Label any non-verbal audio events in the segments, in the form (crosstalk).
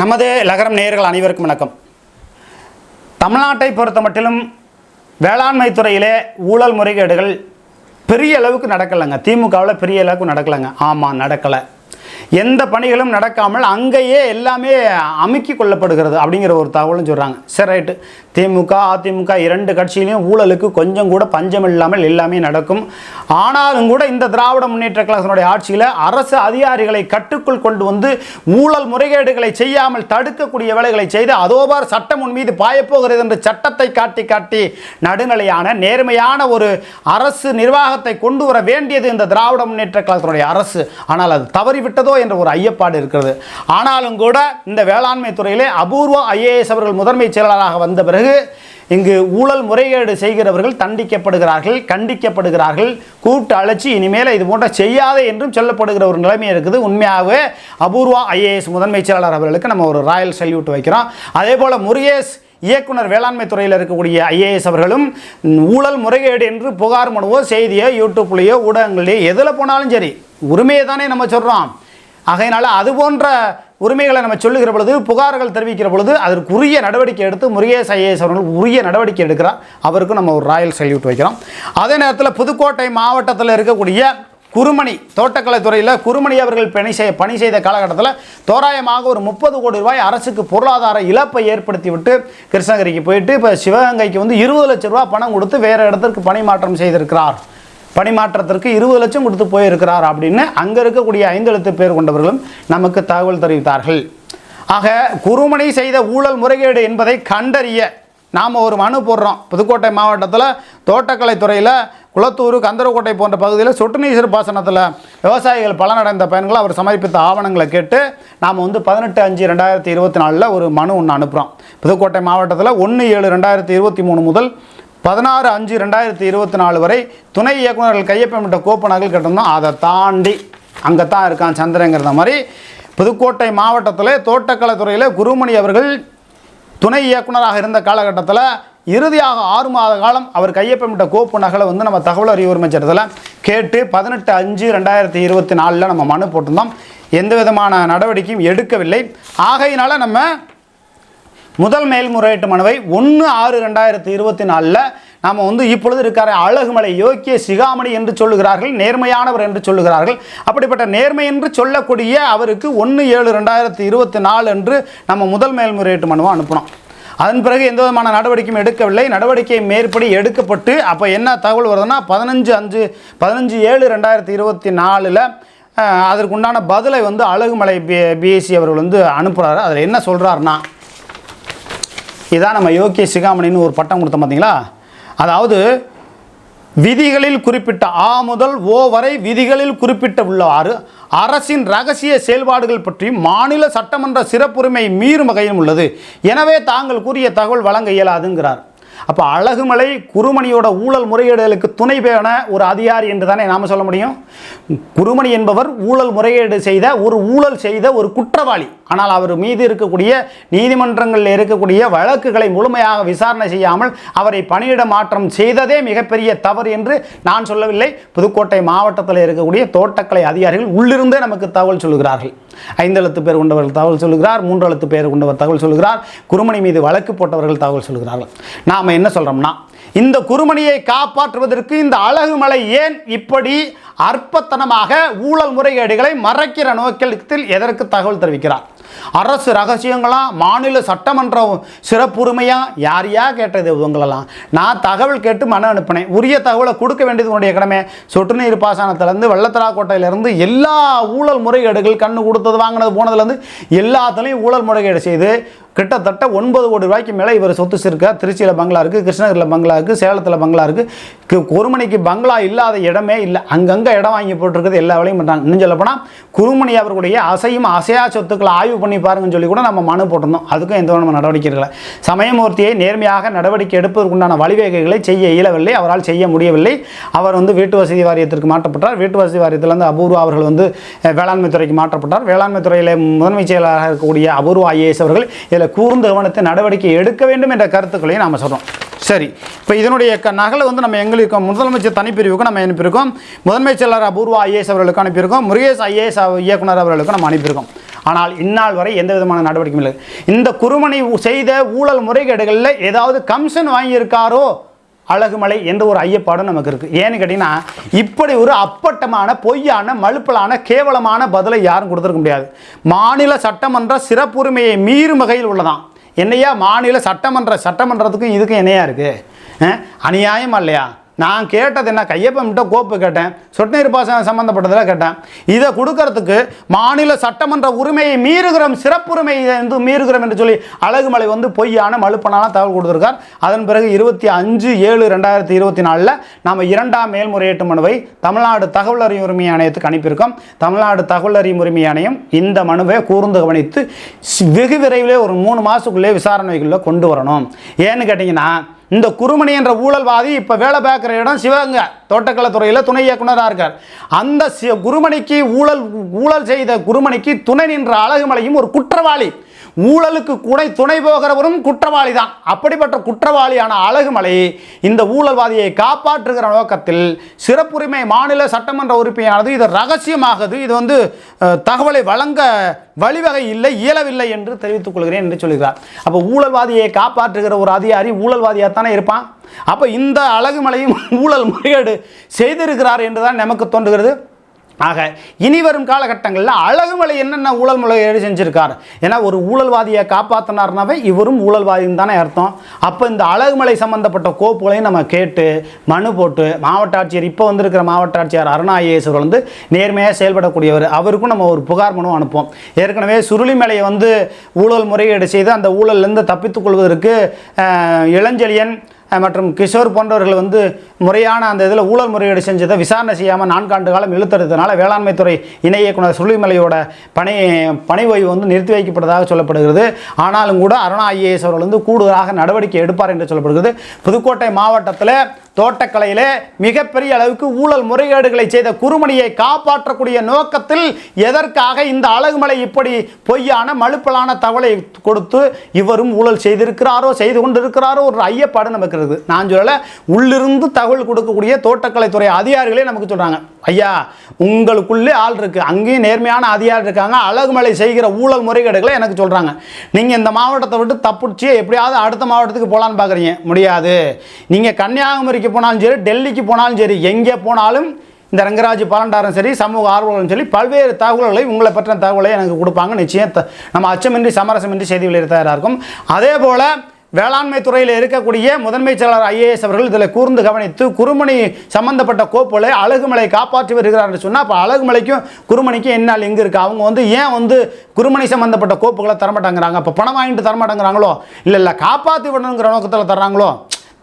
நமது லகரம் நேயர்கள் அனைவருக்கும் வணக்கம். தமிழ்நாட்டை பொறுத்த மட்டிலும் வேளாண்மை துறையிலே ஊழல் முறைகேடுகள் பெரிய அளவுக்கு நடக்கலைங்க. திமுகவில் பெரிய அளவுக்கு நடக்கலைங்க. ஆமாம் நடக்கலை. எந்த பணிகளும் நடக்காமல் அங்கேயே எல்லாமே அமுக்கி கொள்ளப்படுகிறது அப்படிங்கிற ஒரு தகவலும் சொல்கிறாங்க சரி ரைட்டு திமுக அதிமுக இரண்டு கட்சியிலையும் ஊழலுக்கு கொஞ்சம் கூட பஞ்சம் இல்லாமல் எல்லாமே நடக்கும். ஆனாலும் கூட இந்த திராவிட முன்னேற்ற கழகத்தினுடைய ஆட்சியில் அரசு அதிகாரிகளை கட்டுக்குள் கொண்டு வந்து ஊழல் முறைகேடுகளை செய்யாமல் தடுக்கக்கூடிய வேலைகளை செய்து அதோபார் சட்டம் உன் மீது பாயப்போகிறது என்று சட்டத்தை காட்டி காட்டி நடுநிலையான நேர்மையான ஒரு அரசு நிர்வாகத்தை கொண்டு வர வேண்டியது இந்த திராவிட முன்னேற்ற கழகத்தினுடைய அரசு. ஆனால் அது தவறிவிட்டதோ என்ற ஒரு ஐயப்பாடு இருக்கிறது. ஆனாலும் கூட இந்த வேளாண்மை துறையிலே அபூர்வ ஐஏஎஸ் அவர்கள் முதன்மை செயலாளராக வந்த பிறகு இங்கு ஊழல் முறைகேடு செய்கிறவர்கள் தண்டிக்கப்படுகிறார்கள் கண்டிக்கப்படுகிறார்கள் கூப்பிட்டு அழைச்சி இனிமேல் இது போன்ற செய்யாதே என்றும் சொல்லப்படுகிற ஒரு நிலைமை இருக்குது. உண்மையாகவே அபூர்வா ஐஏஎஸ் முதன்மை செயலாளர் அவர்களுக்கு நம்ம ஒரு ராயல் சல்யூட் வைக்கிறோம். அதே போல் முருகேஷ் இயக்குனர் வேளாண்மை துறையில் இருக்கக்கூடிய ஐஏஎஸ் அவர்களும் ஊழல் முறைகேடு என்று புகார் மனுவோ செய்தியோ யூடியூப்லேயோ ஊடகங்களையோ எதில் போனாலும் சரி உரிமையை தானே நம்ம சொல்கிறோம் ஆகையினால அது போன்ற உரிமைகளை நம்ம சொல்லுகிற பொழுது புகார்கள் தெரிவிக்கிற பொழுது அதற்குரிய நடவடிக்கை எடுத்து முருகேஷ் ஐஏஎஸ் அவர்கள் உரிய நடவடிக்கை எடுக்கிறார். அவருக்கும் நம்ம ஒரு ராயல் சல்யூட் வைக்கிறோம். அதே நேரத்தில் புதுக்கோட்டை மாவட்டத்தில் இருக்கக்கூடிய குருமணி தோட்டக்கலைத்துறையில் குருமணி அவர்கள் பணி செய்ய பணி செய்த காலகட்டத்தில் தோராயமாக ஒரு முப்பது கோடி ரூபாய் அரசுக்கு பொருளாதார இழப்பை ஏற்படுத்தி விட்டு கிருஷ்ணகிரிக்கு போயிட்டு இப்போ சிவகங்கைக்கு வந்து இருபது லட்ச ரூபா பணம் கொடுத்து வேறு இடத்திற்கு பணி மாற்றம் செய்திருக்கிறார். பணிமாற்றத்திற்கு இருபது லட்சம் கொடுத்து போயிருக்கிறார் அப்படின்னு அங்கே இருக்கக்கூடிய ஐந்து எழுத்து பேர் கொண்டவர்களும் நமக்கு தகவல் தெரிவித்தார்கள். ஆக குருமணி செய்த ஊழல் முறைகேடு என்பதை கண்டறிய நாம் ஒரு மனு போடுறோம். புதுக்கோட்டை மாவட்டத்தில் தோட்டக்கலை துறையில் குளத்தூர் கந்தரக்கோட்டை போன்ற பகுதியில் சொட்டு நீர் பாசனத்தில் விவசாயிகள் பலனடைந்த பயன்களை அவர் சமர்ப்பித்த ஆவணங்களை கேட்டு நாம் வந்து பதினெட்டு அஞ்சு ரெண்டாயிரத்தி இருபத்தி நாலில் ஒரு மனு ஒன்று அனுப்புகிறோம் புதுக்கோட்டை மாவட்டத்தில் ஒன்று ஏழு ரெண்டாயிரத்தி இருபத்தி மூணு முதல் பதினாறு அஞ்சு ரெண்டாயிரத்தி இருபத்தி நாலு வரை துணை இயக்குநர்கள் கையொப்பமிட்ட கோப்பு நகல் அதை தாண்டி அங்கே தான் இருக்கான் சந்திரங்கிறத மாதிரி புதுக்கோட்டை மாவட்டத்தில் தோட்டக்கலைத்துறையில் குருமணி அவர்கள் துணை இயக்குனராக இருந்த காலகட்டத்தில் இறுதியாக ஆறு மாத காலம் அவர் கையொப்பமிட்ட கோப்பு நகலை வந்து நம்ம தகவல் அறிவு உரிமை கேட்டு பதினெட்டு அஞ்சு ரெண்டாயிரத்தி இருபத்தி நாலில் நம்ம மனு போட்டிருந்தோம். எந்த விதமான நடவடிக்கையும் எடுக்கவில்லை. ஆகையினால் நம்ம முதல் மேல்முறையீட்டு மனுவை ஒன்று ஆறு ரெண்டாயிரத்தி இருபத்தி நாலில் நாம் வந்து இப்பொழுது இருக்கிற அழகுமலை யோக்கிய சிகாமணி என்று சொல்லுகிறார்கள் நேர்மையானவர் என்று சொல்லுகிறார்கள். அப்படிப்பட்ட நேர்மை என்று சொல்லக்கூடிய அவருக்கு ஒன்று ஏழு ரெண்டாயிரத்தி இருபத்தி நாலு என்று நம்ம முதல் மேல்முறையீட்டு மனுவை அனுப்பினோம். அதன் பிறகு எந்த விதமான நடவடிக்கையும் எடுக்கவில்லை. நடவடிக்கை மேற்படி எடுக்கப்பட்டு அப்போ என்ன தகவல் வருதுன்னா பதினஞ்சு அஞ்சு பதினஞ்சு ஏழு ரெண்டாயிரத்தி இருபத்தி நாலில் அதற்குண்டான பதிலை வந்து அழகுமலை பி பிஎஸ்சி அவர்கள் வந்து அனுப்புகிறாரு அதில் என்ன சொல்கிறாருன்னா இதான் நம்ம யோக்கிய சிகாமணின்னு ஒரு பட்டம் கொடுத்தோம் பார்த்தீங்களா? அதாவது விதிகளில் குறிப்பிட்ட ஆ முதல் ஓ வரை விதிகளில் குறிப்பிட்ட உள்ளவாறு அரசின் ரகசிய செயல்பாடுகள் பற்றி மாநில சட்டமன்ற சிறப்புரிமை மீறும் வகையிலும் உள்ளது. எனவே தாங்கள் கூறிய தகவல் வழங்க இயலாதுங்கிறார். அப்போ அழகுமலை குருமணியோட ஊழல் முறையீடுகளுக்கு துணை பேன ஒரு அதிகாரி என்று தானே நாம் சொல்ல முடியும்? குருமணி என்பவர் ஊழல் முறையீடு செய்த ஒரு ஊழல் செய்த ஒரு குற்றவாளி. ஆனால் அவர் மீது இருக்கக்கூடிய நீதிமன்றங்களில் இருக்கக்கூடிய வழக்குகளை முழுமையாக விசாரணை செய்யாமல் அவரை பணியிட மாற்றம் செய்ததே மிகப்பெரிய தவறு என்று நான் சொல்லவில்லை. புதுக்கோட்டை மாவட்டத்தில் இருக்கக்கூடிய தோட்டக்கலை அதிகாரிகள் உள்ளிருந்தே நமக்கு தகவல் சொல்கிறார்கள் ஐந்து எழுத்து பேர் கொண்டவர்கள் தகவல் சொல்கிறார் மூன்று எழுத்து பேர் கொண்டவர் தகவல் சொல்கிறார் குருமணி மீது வழக்கு போட்டவர்கள் தகவல் சொல்கிறார்கள். நாம் என்ன சொல்கிறோம்னா இந்த குருமணியை காப்பாற்றுவதற்கு இந்த அழகுமலை ஏன் இப்படி அற்பத்தனமாக ஊழல் முறைகேடுகளை மறைக்கிற நோக்கத்தில் எதற்கு தகவல் தெரிவிக்கிறார்? அரசு ரகசியங்களாக மாநில சட்டமன்ற சிறப்புரிமையாக யார் யார் கேட்டது இவங்களெல்லாம்? நான் தகவல் கேட்டு மன அனுப்பினேன். உரிய தகவலை கொடுக்க வேண்டியது உன்னுடைய கடமை. சொட்டு நீர் பாசனத்திலேருந்து வெள்ளத்தலாக்கோட்டையிலேருந்து எல்லா ஊழல் முறைகேடுகள் கண்ணு கொடுத்தது வாங்கினது போனதுலேருந்து எல்லாத்துலேயும் ஊழல் முறைகேடு செய்து கிட்டத்தட்ட ஒன்பது கோடி ரூபாய்க்கு மேலே இவர் சொத்து சேர்க்க திருச்சியில் பங்களா இருக்குது கிருஷ்ணகிரியில் பங்களா இருக்குது சேலத்தில் பங்களா இருக்குது குருமணிக்கு பங்களா இல்லாத இடமே இல்லை. அங்கங்கே இடம் வாங்கி போட்டிருக்கிறது எல்லா வேலையும் பண்ணுறாங்க இன்னும் சொல்லப்போனால் குருமணி அவர்களுடைய அசையும் அசையா சொத்துக்களை ஆய்வு பண்ணி பாருங்கன்னு சொல்லி கூட நம்ம மனு போட்டிருந்தோம். அதுக்கும் எந்த விதமான நடவடிக்கை இருக்கல. சமயமூர்த்தியை நேர்மையாக நடவடிக்கை எடுப்பதற்குண்டான வழிவகைகளை செய்ய இயலவில்லை. அவரால் செய்ய முடியவில்லை. அவர் வந்து வீட்டு வசதி வாரியத்திற்கு மாற்றப்பட்டார். வீட்டு வசதி வாரியத்திலிருந்து அபூர்வா அவர்கள் வந்து வேளாண்மை துறைக்கு மாற்றப்பட்டார். வேளாண்மை துறையில் முதன்மை செயலாளராக இருக்கக்கூடிய அபூர்வா ஐஏஎஸ் அவர்கள் இதில் கூர்ந்து கவனத்தை நடவடிக்கை எடுக்க வேண்டும் என்ற கருத்துக்களையும் நாம் சொல்கிறோம் சரி இப்போ இதனுடைய க நகலை வந்து நம்ம எங்களுக்கு முதலமைச்சர் தனிப்பிரிவுக்கு நம்ம அனுப்பியிருக்கோம். முதன்மைச் செயலாளர் அபூர்வா ஐஏஎஸ் அவர்களுக்கு அனுப்பியிருக்கோம். முருகேஷ் ஐஏஎஸ் இயக்குனர் அவர்களுக்கு நம்ம அனுப்பியிருக்கோம். ஆனால் இந்நாள் வரை எந்த விதமான நடவடிக்கையும் இல்லை. இந்த குறுமனை செய்த ஊழல் முறைகேடுகளில் ஏதாவது கமிஷன் வாங்கியிருக்காரோ? அழகுமலை என்ற ஒரு ஐயப்பாடும் நமக்கு இருக்குது ஏன்னு கேட்டிங்கன்னா இப்படி ஒரு அப்பட்டமான பொய்யான மழுப்பலான கேவலமான பதிலை யாரும் கொடுத்துருக்க முடியாது. மாநில சட்டமன்ற சிறப்புரிமையை மீறும் வகையில் உள்ளதான். என்னையா? மாநில சட்டமன்ற சட்டமன்றத்துக்கும் இதுக்கும் என்னையா இருக்குது அநியாயமா இல்லையா? நான் கேட்டது என்ன? கையப்பம்கிட்ட கோப்பு கேட்டேன். சொட்டு நீர் பாசனம் சம்மந்தப்பட்டதில் கேட்டேன். இதை கொடுக்கறதுக்கு மாநில சட்டமன்ற உரிமையை மீறுகிறோம் சிறப்புரிமை வந்து மீறுகிறோம் என்று சொல்லி அழகுமலை வந்து பொய்யான மலுப்பனான தகவல் கொடுத்துருக்கார். அதன் பிறகு இருபத்தி அஞ்சு ஏழு ரெண்டாயிரத்தி இருபத்தி நாலில் நாம் இரண்டாம் மேல்முறையீட்டு மனுவை தமிழ்நாடு தகவல் அறியும் உரிமை ஆணையத்துக்கு அனுப்பியிருக்கோம். தமிழ்நாடு தகவல் அறியும் உரிமை ஆணையம் இந்த மனுவை கூர்ந்து கவனித்து வெகு விரைவிலே ஒரு மூணு மாதத்துக்குள்ளே விசாரணைகளில் கொண்டு வரணும். ஏன்னு கேட்டிங்கன்னா இந்த குருமணி என்ற ஊழல்வாதி இப்போ வேலை பார்க்குற இடம் சிவகங்கை. தோட்டக்கலைத்துறையில் துணை இயக்குனராக இருக்கார். அந்த குருமணிக்கு ஊழல் ஊழல் செய்த குருமணிக்கு துணை நின்ற அழகுமலையும் ஒரு குற்றவாளி. ஊழலுக்கு கூட துணை போகிறவரும் குற்றவாளி தான் அப்படிப்பட்ட குற்றவாளியான அழகுமலை இந்த ஊழல்வாதியை காப்பாற்றுகிற நோக்கத்தில் சிறப்புரிமை மாநில சட்டமன்ற உறுப்பினரானது இது ரகசியமாகுது இது வந்து தகவலை வழங்க வழிவகை இல்லை இயலவில்லை என்று தெரிவித்துக் கொள்கிறேன் என்று சொல்கிறார். அப்போ ஊழல்வாதியை காப்பாற்றுகிற ஒரு அதிகாரி ஊழல்வாதியாக தானே இருப்பான்? அப்போ இந்த அழகுமலையும் (laughs) ஊழல் முறைகேடு செய்திருக்கிறார் என்றுதான் நமக்கு தோன்றுகிறது. ஆக இனி வரும் காலகட்டங்களில் அழகுமலை என்னென்ன ஊழல் முறைகேடு செஞ்சிருக்கார்? ஏன்னா ஒரு ஊழல்வாதியை காப்பாற்றினார்னாவே இவரும் ஊழல்வாதின்னு தானே அர்த்தம். அப்போ இந்த அழகுமலை சம்மந்தப்பட்ட கோப்புகளையும் நம்ம கேட்டு மனு போட்டு மாவட்ட ஆட்சியர் இப்போ வந்திருக்கிற மாவட்ட ஆட்சியர் அருணா ஐஏஎஸ்வர் வந்து நேர்மையாக செயல்படக்கூடியவர். அவருக்கும் நம்ம ஒரு புகார் மனு அனுப்போம் ஏற்கனவே சுருளிமலையை வந்து ஊழல் முறையீடு செய்து அந்த ஊழல்லேருந்து தப்பித்துக்கொள்வதற்கு இளஞ்செழியன் மற்றும் கிஷோர் போன்றவர்கள் வந்து முறையான அந்த இதில் ஊழல் முறையீடு செஞ்சதை விசாரணை செய்யாமல் நான்காண்டு காலம் இழுத்தறதுனால வேளாண்மைத்துறை இணை இயக்குனர் சுருளிமலையோட பணி பணி ஓய்வு வந்து நிறுத்தி வைக்கப்பட்டதாக சொல்லப்படுகிறது. ஆனாலும் கூட அருணா ஐஏஎஸ் அவர்கள் வந்து கூடுதலாக நடவடிக்கை எடுப்பார் என்று சொல்லப்படுகிறது. புதுக்கோட்டை மாவட்டத்தில் தோட்டக்கலையிலே மிகப்பெரிய அளவுக்கு ஊழல் முறைகேடுகளை செய்த குறுமணியை காப்பாற்றக்கூடிய நோக்கத்தில் எதற்காக இந்த அழகுமலை இப்படி பொய்யான மழுப்பலான தகவலை கொடுத்து இவரும் ஊழல் செய்திருக்கிறாரோ செய்து கொண்டிருக்கிறாரோ ஒரு ஐயப்பாடு நமக்கு இருக்குது. நான் சொல்லலை உள்ளிருந்து தகவல் கொடுக்கக்கூடிய தோட்டக்கலைத்துறை அதிகாரிகளே நமக்கு சொல்கிறாங்க ஐயா உங்களுக்குள்ளே ஆள் இருக்குது அங்கேயும் நேர்மையான அதிகாரி இருக்காங்க. அழகுமலை செய்கிற ஊழல் முறைகேடுகளை எனக்கு சொல்கிறாங்க நீங்கள் இந்த மாவட்டத்தை விட்டு தப்பிச்சு எப்படியாவது அடுத்த மாவட்டத்துக்கு போகலான்னு பார்க்குறீங்க முடியாது. நீங்கள் கன்னியாகுமரி கன்னியாகுமரிக்கு போனாலும் சரி டெல்லிக்கு போனாலும் சரி எங்கே போனாலும் இந்த ரங்கராஜ் பலண்டாரும் சரி சமூக ஆர்வலரும் சரி பல்வேறு தகவல்களை உங்களை பற்றின தகவலை எனக்கு கொடுப்பாங்க. நிச்சயம் நம்ம அச்சமின்றி சமரசமின்றி செய்தி வெளியிட தயாராக இருக்கும். அதே போல் வேளாண்மை துறையில் இருக்கக்கூடிய முதன்மை செயலாளர் ஐஏஎஸ் அவர்கள் இதில் கூர்ந்து கவனித்து குருமணி சம்பந்தப்பட்ட கோப்புகளை அழகுமலை காப்பாற்றி வருகிறார் என்று சொன்னால் அப்போ அழகுமலைக்கும் குருமணிக்கும் என்ன எங்கே இருக்குது அவங்க வந்து ஏன் வந்து குருமணி சம்பந்தப்பட்ட கோப்புகளை தரமாட்டாங்கிறாங்க? அப்போ பணம் வாங்கிட்டு தரமாட்டேங்கிறாங்களோ? இல்லை இல்லை காப்பாற்றி விடணுங்கிற நோக்கத்தில் தர்றாங்களோ?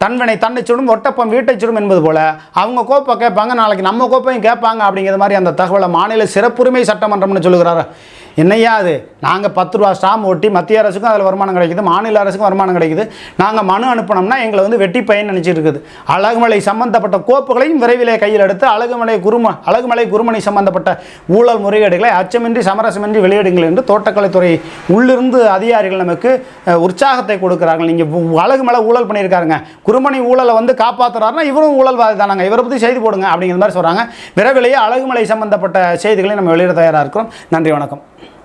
தன்வினை தன்னை சுடும் ஒட்டப்பம் வீட்டை சுடும் என்பது போல அவங்க கோப்பை கேட்பாங்க நாளைக்கு நம்ம கோப்பையும் கேட்பாங்க அப்படிங்கிற மாதிரி அந்த தகவலை மாநில சிறப்புரிமை சட்டமன்றம்னு சொல்லுகிறாரு. என்னையா அது? நாங்கள் பத்து ரூபா ஸ்டாம்ப் ஒட்டி மத்திய அரசுக்கும் அதில் வருமானம் கிடைக்குது மாநில அரசுக்கும் வருமானம் கிடைக்குது. நாங்கள் மனு அனுப்பினோம்னா எங்களை வந்து வெட்டி பயன் நினச்சிட்டு இருக்குது. அழகுமலை சம்பந்தப்பட்ட கோப்புகளையும் விரைவிலே கையில் எடுத்து அழகுமலை குரும அழகுமலை குருமணி சம்பந்தப்பட்ட ஊழல் முறைகேடுகளை அச்சமின்றி சமரசமின்றி வெளியிடுங்கள் என்று தோட்டக்கலைத்துறை உள்ளிருந்து அதிகாரிகள் நமக்கு உற்சாகத்தை கொடுக்குறாங்க நீங்கள் அழகுமலை ஊழல் பண்ணியிருக்காருங்க. குருமணி ஊழலை வந்து காப்பாற்றுறாருன்னா இவரும் ஊழல்வாதி தானாங்க இவரை பற்றி செய்தி போடுங்க அப்படிங்கிற மாதிரி சொல்கிறாங்க விரைவிலேயே அழகுமலை சம்பந்தப்பட்ட செய்திகளை நம்ம வெளியிட தயாராக இருக்கிறோம். நன்றி வணக்கம்.